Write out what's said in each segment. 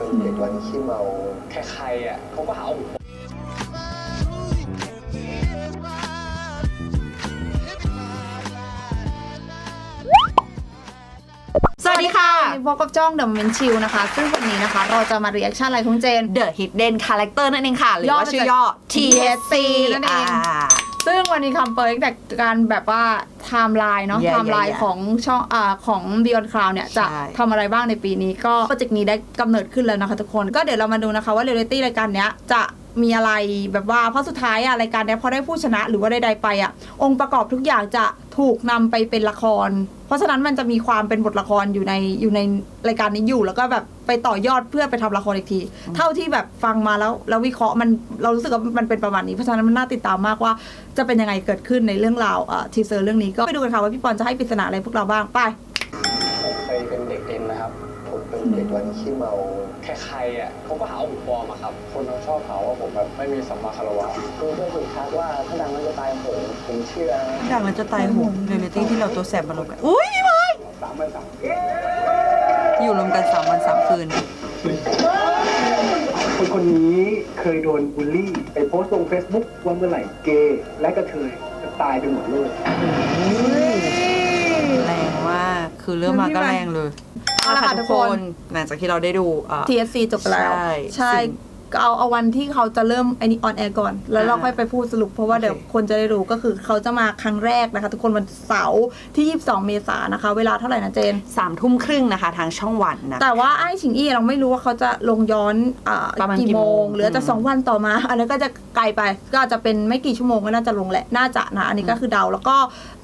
เป็นเด็กวันขี้เมา ใครๆอะเขาก็หาว่าผมสวัสดีค่ะพบกับจ้องเดอะเมนชิลนะคะ ซึ่งวันนี้นะคะ เราจะมาเรีแอคชั่นอะไรของเจน The Hidden Character นั่นเองค่ะ หรือว่าชื่อย่อ TSC นั่นเองอ่าซึ่งวันนี้คำเปิดแต่การแบบว่า ไทม์ไลน์เนาะ Yeah, ไทม์ไลน์ yeah, yeah. ของช่องอ่าของ Beyond Cloud เนี่ย จะใช่ ทำอะไรบ้างในปีนี้ ก็โปรเจกต์นี้ได้กำเนิดขึ้นแล้วนะคะทุกคน ก็เดี๋ยวเรามาดูนะคะว่าเรียลิตี้รายการเนี้ยจะ มีอะไรแบบว่าเพราะสุดท้ายอะรายการเนี้ยพอได้ผู้ชนะหรือว่าใดๆไปอะองค์ประกอบทุกอย่างจะถูกนำไปเป็นละคร เพราะฉะนั้นมันจะมีความเป็นบทละครอยู่ในอยู่ในรายการนี้อยู่แล้วก็แบบไปต่อยอดเพื่อไปทำละครอีกที เท่าที่แบบฟังมาแล้วแล้ววิเคราะห์มันเรารู้สึกว่ามันเป็นประมาณนี้เพราะฉะนั้นมันน่าติดตามมากว่าจะเป็นยังไงเกิดขึ้นในเรื่องราวเอ่อทีเซอร์เรื่องนี้ก็ไปดูกันค่ะว่าพี่ปอนจะให้ปริศนาอะไรพวกเราบ้างไป ผมเคยเป็นเด็กเอ็นนะครับผม เป็นเด็กวันขี้เมาใครๆอะเขาก็หาว่าผมปลอมอะครับ คนเขาชอบหาว่าผมแบบไม่มีสัมมาคารวะคือเพื่อนฝึกทักว่าถ้าดังแล้วจะตายโหงผมเชื่อนะดังแล้วจะตายโหงเรียลลิตี้ที่เราตัวแสบมาลงกันอุ้ยพี่ไม้สามวันสามอยู่รวมกัน3วัน3คืนคนคนนี้เคยโดนบูลลี่ไปโพสต์ลง Facebook ว่าเมื่อไหร่เกย์และกระเทยจะตายไปหมดเลย แรงมากคือเรื่องมาก็แรงเลยเอาละค่ะทุกคน หลังจากที่เราได้ดูอ่า TSC จบไปแล้ว ใช่ ใช่ซึ่ง ก็เอาเอาวันที่เขาจะเริ่มไอ้นี่ออนแอร์ก่อน แล้วเราอ่าค่อยไปพูดสรุปเพราะว่าโอเคเดี๋ยวคนจะได้รู้ก็คือเขาจะมาครั้งแรกนะคะ ทุกคนวันเสาร์ที่ 22 เมษายนนะคะ เวลาเท่าไหร่นะเจนสามทุ่มครึ่งนะคะ ทางช่องวันนะแต่ว่าไอ้ฉิงอี้เราไม่รู้ว่าเขาจะลงย้อนอ่าประมาณกี่กี่โมโมงงหรืออาจจะอืมสองวันต่อมา อันนี้นก็จะไกลไปก็อาจจะเป็นไม่กี่ชั่วโมงก็น่าจะลงแหละน่าจะนะอันนี้ก็คือเดาแล้วก็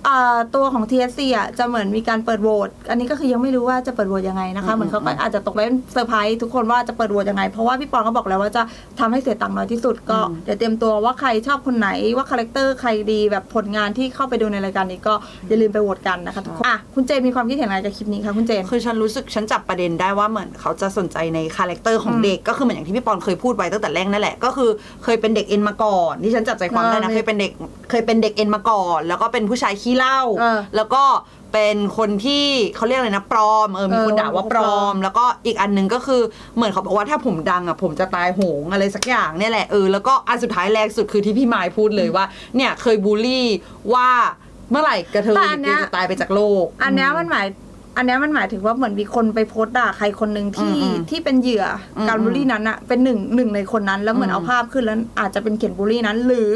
อ่าตัวของ TSC อะจะเหมือนมีการเปิดโหวตอันนี้ก็คือยังไม่รู้ว่าจะเปิดโหวตยังไงนะคะเหมือนเขาก็อาจจะตกไว้เป็นเซอร์ไพรส์ทุกคนว่าจะเปิดโหวตยังไงเพราะว่าพี่ปอนก็บอกแล้วว่าจะทำให้เสียตังค์น้อยที่สุดก็อืมเดี๋ยวเตรียมตัวว่าใครชอบคนไหนว่าคาแรคเตอร์ใครดีแบบผลงานที่เข้าไปดูในรายการนี้ก็อย่าลืมไปโหวตกันนะคะทุกคนอะคุณเจนมีความคิดเห็นอะไรกับคลิปนี้คะคุณเจนคือฉันรู้สึกฉันจับประเด็นได้ว่าเหมือนเขาจะสนใจในคาแรคเตอร์ของอืมเด็กก็คือเหมือนอย่างที่พี่ปอนเคยพูดไว้ตั้งแต่แรกนั่นแหละก็คือเคยเป็นเด็กเอ็นมาก่อนที่ฉันจับใจความได้นะเออเคยเป็นเด็กเคยเป็นเด็กเอ็นมาก่อน แล้วก็เป็นผู้ชายขี้เหล้าเออแล้วก็ เป็นคนที่เขาเรียกอะไรนะปลอมเออมีคนเออด่าว่าปลอปลอมมแล้วก็อีกอันหนึงก็คือเหมือนเขาบอกว่าถ้าผมดังอะผมจะตายโหงอะไรสักอย่างเนี่ยแหละเออแล้วก็อันสุดท้ายแรงสุดคือที่พี่มายพูดเลยว่า เนี่ยเคยบูลลี่ว่าเมื่อไหร่กระเทยแต่อันเนี้ย จะตายไปจากโลก อันเนี้ยมันหมาย อันเนี้ยมันหมายถึงว่าเหมือนมีคนไปโพสต์ด่าใครคนหนึ่งที่อืมอืมที่เป็นเหยื่ออมการบูลลี่นั้นอะเป็นหนึ่งหนึ่งในคนนั้น แล้วเหมือนอืม เอาภาพขึ้นแล้วอาจจะเป็นเขียนบูลลี่นั้น หรือ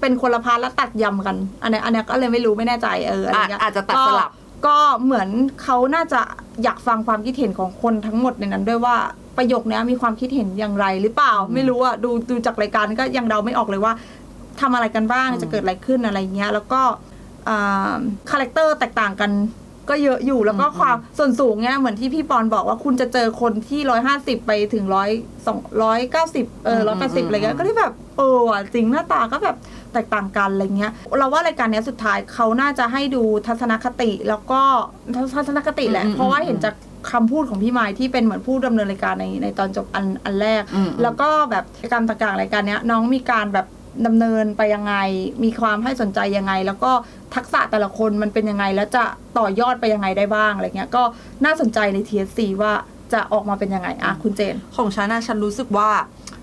เป็นคนละพาร์ทแล้วตัดยำกัน อันเนี้ยอันเนี้ยก็เลยไม่รู้ไม่แน่ใจเอออะไรอาจเงี้ยอาจจะตัดก็สลับ ก็เหมือนเขาน่าจะอยากฟังความคิดเห็นของคนทั้งหมดในนั้นด้วยว่าประโยคเนี้ยมีความคิดเห็นอย่างไรหรือเปล่าอืมไม่รู้อะดูดูจากรายการก็ยังเดาไม่ออกเลยว่าทำอะไรกันบ้างอืมจะเกิดอะไรขึ้นอะไรเงี้ยแล้วก็คาแรคเตอร์แตกต่างกัน ก็เยอะอยู่แล้วก็ความส่วนสูงเนี่ยเหมือนที่พี่ปอนบอกว่าคุณจะเจอคนที่ร้อยห้าสิบไปถึงร้อยสองร้อยเก้าสิบเออร้อยแปดสิบอะไรเงี้ยก็ได้แบบเออว่ะจริงหน้าตาก็แบบแตกต่างกันอะไรเงี้ย เราว่ารายการเนี้ยสุดท้ายเขาน่าจะให้ดูทัศนคติแล้วก็ทัศนคติแหละอืมเพราะว่าอืมเห็นจากคำพูดของพี่ไม้ที่เป็นเหมือนผู้ดำเนินรายการในในตอนจบอันอันแรกอืมแล้วก็แบบการต่างๆรายการเนี้ยน้องมีการแบบ ดำเนินไปยังไง มีความให้สนใจยังไง แล้วก็ทักษะแต่ละคนมันเป็นยังไง แล้วจะต่อยอดไปยังไงได้บ้างอะไรเงี้ยก็น่าสนใจใน TSC ว่าจะออกมาเป็นยังไงอะคุณเจน ของฉันนะฉันรู้สึกว่า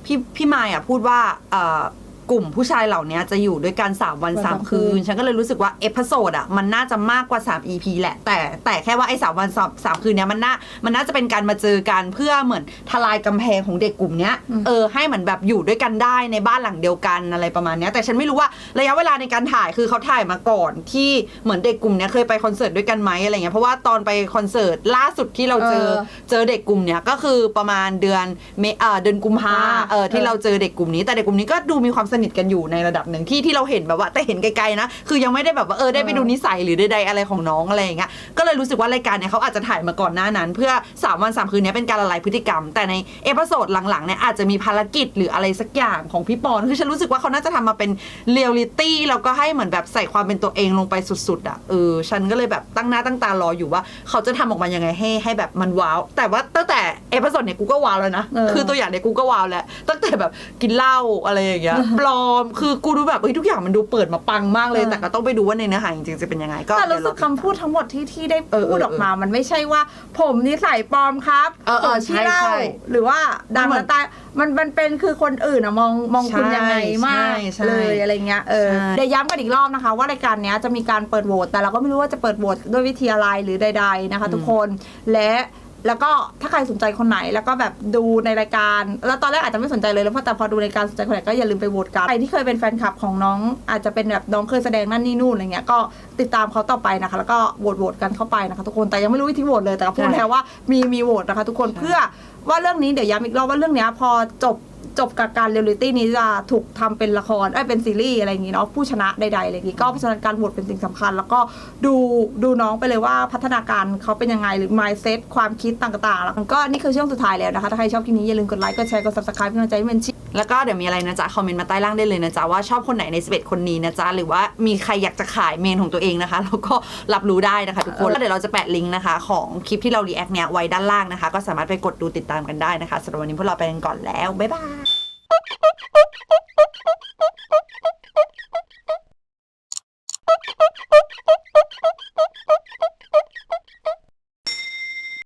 พี่พี่มายอะพูดว่าเอ่อ กลุ่มผู้ชายเหล่านี้จะอยู่ด้วยกัน 3 วันวันสาม3คืคืนนฉันก็เลยรู้สึกว่าเอพิโซดอะมันน่าจะมากกว่า 3 EP แหละ แต่แต่แค่ว่าไอ้สามวันสามสามคืนเนี้ยมันน่ามันน่าจะเป็นการมาเจอกันเพื่อเหมือนทลายกำแพงของเด็กกลุ่มเนี้ยเออให้เหมือนแบบอยู่ด้วยกันได้ในบ้านหลังเดียวกันอะไรประมาณเนี้ยแต่ฉันไม่รู้ว่าระยะเวลาในการถ่ายคือเขาถ่ายมาก่อนที่เหมือนเด็กกลุ่มเนี้ยเคยไปคอนเสิร์ตด้วยกันไหมอะไรเงี้ยเพราะว่าตอนไปคอนเสิร์ตล่าสุดที่เราเจอเออเจอเด็กกลุ่มเนี้ยก็คือประมาณเดือนเมเอ่อเดือนกุมภาอ่าเออที่เออเราเจอเด็กกลุ่มนี้แต่เด็กกลุ่มนี้ก็ดูมีความสนิทกันอยู่ในระดับหนึ่งที่ที่เราเห็นแบบว่าแต่เห็นไกลๆนะ คือยังไม่ได้แบบว่าเออได้ไปดูนิสัยหรือใดๆอะไรของน้องอะไรอย่างเงี้ยก็เลยรู้สึกว่ารายการเนี่ยเขาอาจจะถ่ายมาก่อนหน้านั้น เพื่อ 3 วัน3คืนเนี้ยเป็นการละลายพฤติกรรม แต่ในเอพิโซดหลังๆเนี่ยอาจจะมีภารกิจหรืออะไรสักอย่างของพี่ปอนคือฉันรู้สึกว่าเขาน่าจะทำมาเป็นเรียลลิตี้แล้วก็ให้เหมือนแบบใส่ความเป็นตัวเองลงไปสุดๆอะเออฉันก็เลยแบบตั้งหน้าตั้งตารออยู่ว่า เขาจะทำออกมายังไงให้ให้แบบมันว้าวแต่ว่าตั้งแต่เอพิโซดเนี่ยกูก็ว้าวแล้วนะคือตัวอย่างเนี่ยกูก็ว้าวแล้วตั้งแต่แบบกินเหล้าอะไรอย่างเงี้ยปลอม คือกูดูแบบเฮ้ยทุกอย่างมันดูเปิดมาปังมากเลยเออแต่ก็ต้องไปดูว่าในเนื้อหาจริงๆจะเป็นยังไงก็แต่รู้เดี๋ยวสึกคำพูดทั้งหมดที่ที่ได้เออเออพูดออกมา มันไม่ใช่ว่า ผมนิสัยปลอมครับเออเออผมที่ใช่เล่าใช่หรือว่าดังมันเหมืแล้อนวตายมันมันเป็นคือคนอื่นอะมองมองคุณใช่ยังไงมากใช่ใช่เลยอะไรเงี้ยเออใช่เดี๋ยวย้ำกันอีกรอบนะคะ ว่ารายการเนี้ยจะมีการเปิดโหวตแต่เราก็ไม่รู้ว่าจะเปิดโหวตด้วยวิธีอะไรหรือใด ๆนะคะ ทุกคนและ แล้วก็ถ้าใครสนใจคนไหนแล้วก็แบบดูในรายการ แล้วตอนแรกอาจจะไม่สนใจเลยแล้วพอแต่พอดูรายการสนใจคนไหนก็อย่าลืมไปโหวตกันใครที่เคยเป็นแฟนคลับของน้อง อาจจะเป็นแบบน้องเคยแสดงนั่นนี่นู่นอะไรเงี้ยก็ติดตามเขาต่อไปนะคะ แล้วก็โหวตโหวตกันเข้าไปนะคะ ทุกคนแต่ยังไม่รู้วิธีโหวตเลยแต่ก็พูดแล้วว่ามีมีโหวตนะคะ ทุกคนเพื่อว่าเรื่องนี้เดี๋ยวย้ำอีกรอบว่าเรื่องเนี้ยพอจบ จบกับการเรียลลิตี้นี้จะถูกทำเป็นละครไอ้เป็นซีรีส์อะไรอย่างงี้เนาะผู้ชนะใดๆอะไรอย่างงี้ก็เพราะฉะนั้นการโหวตเป็นสิ่งสำคัญ แล้วก็ดูดูน้องไปเลยว่าพัฒนาการเขาเป็นยังไงหรือ mindset ความคิดต่างๆ แล้วก็นี่คือช่วงสุดท้ายแล้วนะคะถ้าใครชอบคลิปนี้อย่าลืมกดไลค์กดแชร์กด subscribe เพื่อเป็นกำลังใจให้เมนชิ แล้วก็เดี๋ยวมีอะไรนะจ๊ะ คอมเมนต์มาใต้ล่างได้เลยนะจ๊ะ ว่าชอบคนไหนใน 11 คนนี้นะจ๊ะ หรือว่ามีใครอยากจะขายเมนของตัวเองนะคะ แล้วก็รับรู้ได้นะคะทุกคนแล้วเดี๋ยวเราจะแปะลิงก์นะคะ ของคลิปที่เรารีแอคเนี้ยไว้ด้านล่างนะคะ ก็สามารถไปกดดูติดตามกันได้นะคะสำหรับวันนี้พวกเราไปกันก่อนแล้วบ๊ายบาย